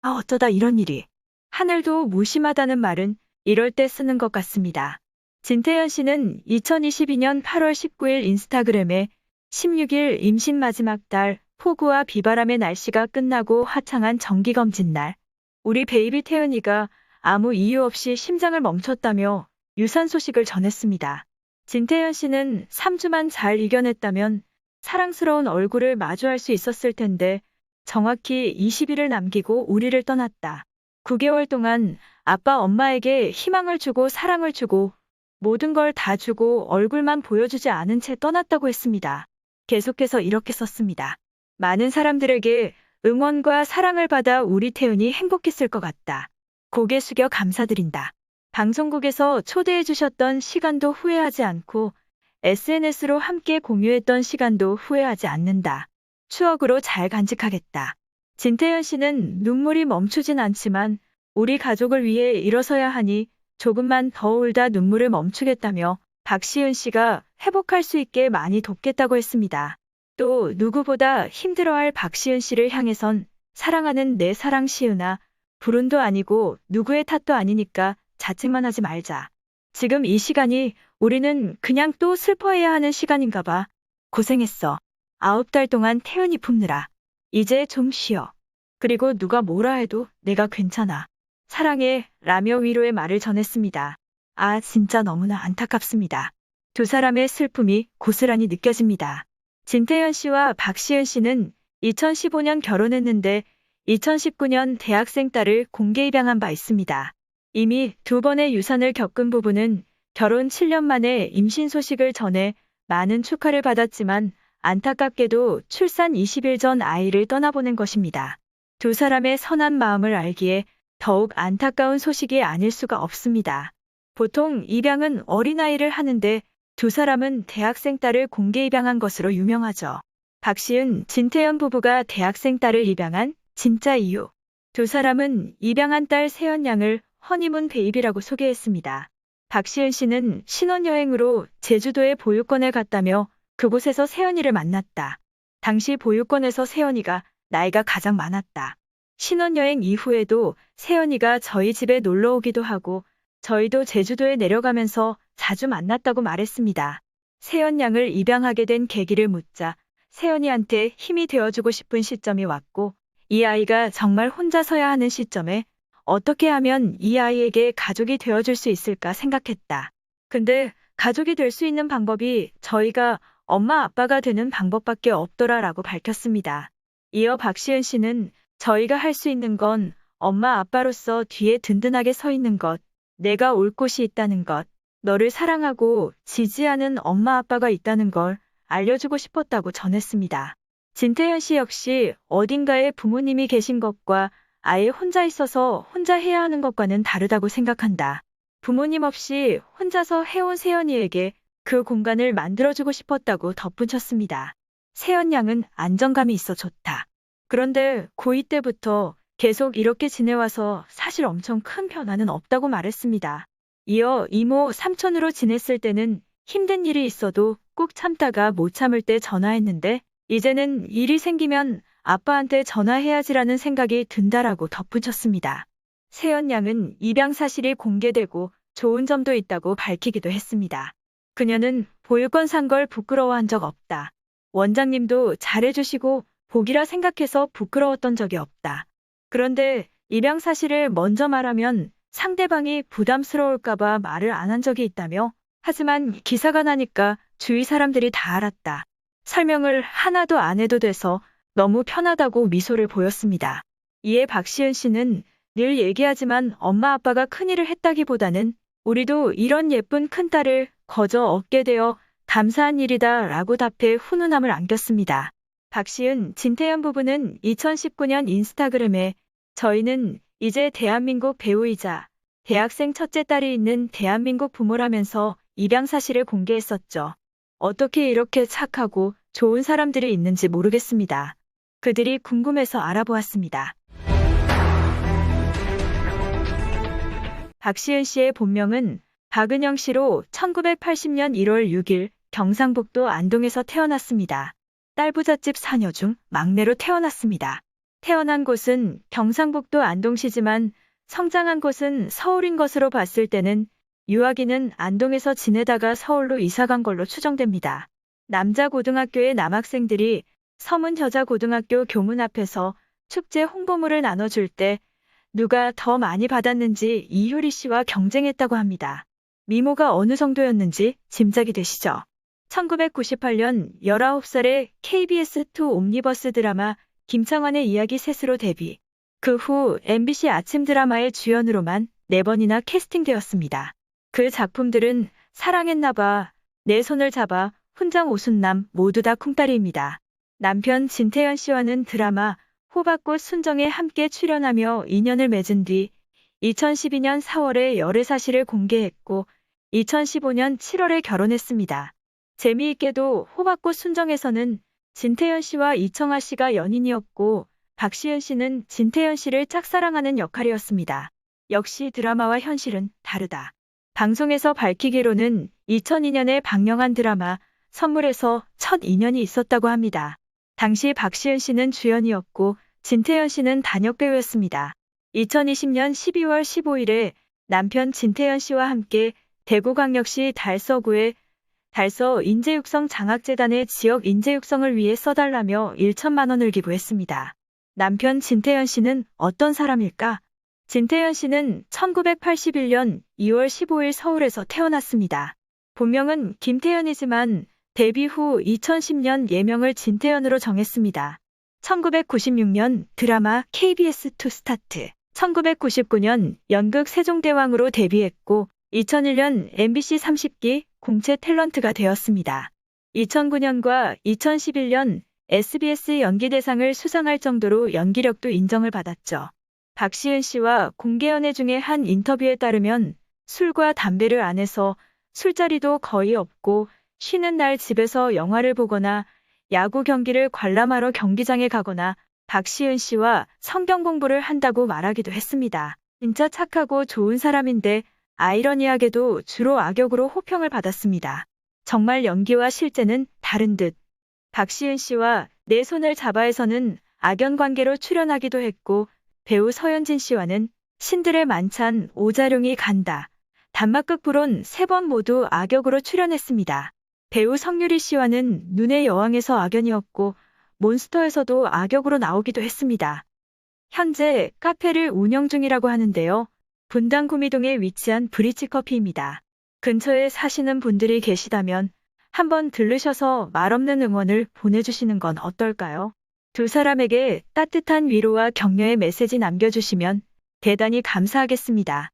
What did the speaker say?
아, 어쩌다 이런 일이. 하늘도 무심하다는 말은 이럴 때 쓰는 것 같습니다. 진태현 씨는 2022년 8월 19일 인스타그램에 16일 임신 마지막 달 폭우와 비바람의 날씨가 끝나고 화창한 정기검진 날. 우리 베이비 태연이가 아무 이유 없이 심장을 멈췄다며 유산 소식을 전했습니다. 진태현 씨는 3주만 잘 이겨냈다면 사랑스러운 얼굴을 마주할 수 있었을 텐데 정확히 20일을 남기고 우리를 떠났다. 9개월 동안 아빠 엄마에게 희망을 주고 사랑을 주고 모든 걸 다 주고 얼굴만 보여주지 않은 채 떠났다고 했습니다. 계속해서 이렇게 썼습니다. 많은 사람들에게 응원과 사랑을 받아 우리 태훈이 행복했을 것 같다. 고개 숙여 감사드린다. 방송국에서 초대해 주셨던 시간도 후회하지 않고 SNS로 함께 공유했던 시간도 후회하지 않는다. 추억으로 잘 간직하겠다. 진태현 씨는 눈물이 멈추진 않지만 우리 가족을 위해 일어서야 하니 조금만 더 울다 눈물을 멈추겠다며 박시은 씨가 회복할 수 있게 많이 돕겠다고 했습니다. 또 누구보다 힘들어할 박시은 씨를 향해선 사랑하는 내 사랑 시은아, 불운도 아니고 누구의 탓도 아니니까 자책만 하지 말자. 지금 이 시간이 우리는 그냥 또 슬퍼해야 하는 시간인가 봐. 고생했어. 아홉 달 동안 태연이 품느라. 이제 좀 쉬어. 그리고 누가 뭐라 해도 내가 괜찮아. 사랑해. 라며 위로의 말을 전했습니다. 아, 진짜 너무나 안타깝습니다. 두 사람의 슬픔이 고스란히 느껴집니다. 진태현 씨와 박시은 씨는 2015년 결혼했는데 2019년 대학생 딸을 공개 입양한 바 있습니다. 이미 두 번의 유산을 겪은 부부는 결혼 7년 만에 임신 소식을 전해 많은 축하를 받았지만 안타깝게도 출산 20일 전 아이를 떠나보낸 것입니다. 두 사람의 선한 마음을 알기에 더욱 안타까운 소식이 아닐 수가 없습니다. 보통 입양은 어린아이를 하는데 두 사람은 대학생 딸을 공개 입양한 것으로 유명하죠. 박시은, 진태현 부부가 대학생 딸을 입양한 진짜 이유. 두 사람은 입양한 딸 세연 양을 허니문 베이비라고 소개했습니다. 박시은 씨는 신혼여행으로 제주도에 보육원에 갔다며 그곳에서 세연이를 만났다. 당시 보육원에서 세연이가 나이가 가장 많았다. 신혼여행 이후에도 세연이가 저희 집에 놀러 오기도 하고 저희도 제주도에 내려가면서 자주 만났다고 말했습니다. 세연 양을 입양하게 된 계기를 묻자 세연이한테 힘이 되어주고 싶은 시점이 왔고 이 아이가 정말 혼자 서야 하는 시점에 어떻게 하면 이 아이에게 가족이 되어줄 수 있을까 생각했다. 근데 가족이 될 수 있는 방법이 저희가 엄마 아빠가 되는 방법밖에 없더라라고 밝혔습니다. 이어 박시은 씨는 저희가 할 수 있는 건 엄마 아빠로서 뒤에 든든하게 서 있는 것, 내가 올 곳이 있다는 것, 너를 사랑하고 지지하는 엄마 아빠가 있다는 걸 알려주고 싶었다고 전했습니다. 진태현 씨 역시 어딘가에 부모님이 계신 것과 아예 혼자 있어서 혼자 해야 하는 것과는 다르다고 생각한다. 부모님 없이 혼자서 해온 세연이에게 그 공간을 만들어주고 싶었다고 덧붙였습니다. 세연 양은 안정감이 있어 좋다. 그런데 고2 때부터 계속 이렇게 지내와서 사실 엄청 큰 변화는 없다고 말했습니다. 이어 이모, 삼촌으로 지냈을 때는 힘든 일이 있어도 꾹 참다가 못 참을 때 전화했는데 이제는 일이 생기면 아빠한테 전화해야지라는 생각이 든다라고 덧붙였습니다. 세연 양은 입양 사실이 공개되고 좋은 점도 있다고 밝히기도 했습니다. 그녀는 보육원 산 걸 부끄러워한 적 없다. 원장님도 잘해주시고 복이라 생각해서 부끄러웠던 적이 없다. 그런데 입양 사실을 먼저 말하면 상대방이 부담스러울까봐 말을 안 한 적이 있다며 하지만 기사가 나니까 주위 사람들이 다 알았다. 설명을 하나도 안 해도 돼서 너무 편하다고 미소를 보였습니다. 이에 박시은 씨는 늘 얘기하지만 엄마 아빠가 큰일을 했다기보다는 우리도 이런 예쁜 큰딸을 거저 얻게 되어 감사한 일이다 라고 답해 훈훈함을 안겼습니다. 박시은, 진태현 부부는 2019년 인스타그램에 저희는 이제 대한민국 배우이자 대학생 첫째 딸이 있는 대한민국 부모라면서 입양 사실을 공개했었죠. 어떻게 이렇게 착하고 좋은 사람들이 있는지 모르겠습니다. 그들이 궁금해서 알아보았습니다. 박시은 씨의 본명은 박은영 씨로 1980년 1월 6일 경상북도 안동에서 태어났습니다. 딸부잣집 사녀 중 막내로 태어났습니다. 태어난 곳은 경상북도 안동시지만 성장한 곳은 서울인 것으로 봤을 때는 유아기는 안동에서 지내다가 서울로 이사간 걸로 추정됩니다. 남자 고등학교의 남학생들이 서문 여자 고등학교 교문 앞에서 축제 홍보물을 나눠줄 때 누가 더 많이 받았는지 이효리 씨와 경쟁했다고 합니다. 미모가 어느 정도였는지 짐작이 되시죠? 1998년 19살에 KBS2 옴니버스 드라마 김창완의 이야기 셋으로 데뷔. 그 후 MBC 아침 드라마의 주연으로만 4번이나 캐스팅되었습니다. 그 작품들은 사랑했나봐, 내 손을 잡아, 훈장 오순남 모두 다 쿵따리입니다. 남편 진태현 씨와는 드라마 호박꽃 순정에 함께 출연하며 인연을 맺은 뒤 2012년 4월에 열애 사실을 공개했고 2015년 7월에 결혼했습니다. 재미있게도 호박꽃 순정에서는 진태현 씨와 이청아 씨가 연인이었고 박시은 씨는 진태현 씨를 짝사랑하는 역할이었습니다. 역시 드라마와 현실은 다르다. 방송에서 밝히기로는 2002년에 방영한 드라마 선물에서 첫 인연이 있었다고 합니다. 당시 박시은 씨는 주연이었고 진태현 씨는 단역 배우였습니다. 2020년 12월 15일에 남편 진태현 씨와 함께 대구광역시 달서구의 달서 인재육성 장학재단의 지역 인재육성을 위해 써달라며 1천만 원을 기부했습니다. 남편 진태현 씨는 어떤 사람일까? 진태현 씨는 1981년 2월 15일 서울에서 태어났습니다. 본명은 김태현이지만 데뷔 후 2010년 예명을 진태현으로 정했습니다. 1996년 드라마 KBS2 스타트, 1999년 연극 세종대왕으로 데뷔했고 2001년 MBC 30기 공채 탤런트가 되었습니다. 2009년과 2011년 SBS 연기대상을 수상할 정도로 연기력도 인정을 받았죠. 박시은 씨와 공개연애 중에 한 인터뷰에 따르면 술과 담배를 안 해서 술자리도 거의 없고 쉬는 날 집에서 영화를 보거나 야구 경기를 관람하러 경기장에 가거나 박시은 씨와 성경 공부를 한다고 말하기도 했습니다. 진짜 착하고 좋은 사람인데 아이러니하게도 주로 악역으로 호평을 받았습니다. 정말 연기와 실제는 다른 듯. 박시은 씨와 내 손을 잡아에서는 악연 관계로 출연하기도 했고 배우 서현진 씨와는 신들의 만찬 오자룡이 간다. 단막극 불온 세번 모두 악역으로 출연했습니다. 배우 성유리 씨와는 눈의 여왕에서 악연이었고 몬스터에서도 악역으로 나오기도 했습니다. 현재 카페를 운영 중이라고 하는데요. 분당 구미동에 위치한 브리치 커피입니다. 근처에 사시는 분들이 계시다면 한번 들르셔서 말없는 응원을 보내주시는 건 어떨까요? 두 사람에게 따뜻한 위로와 격려의 메시지 남겨주시면 대단히 감사하겠습니다.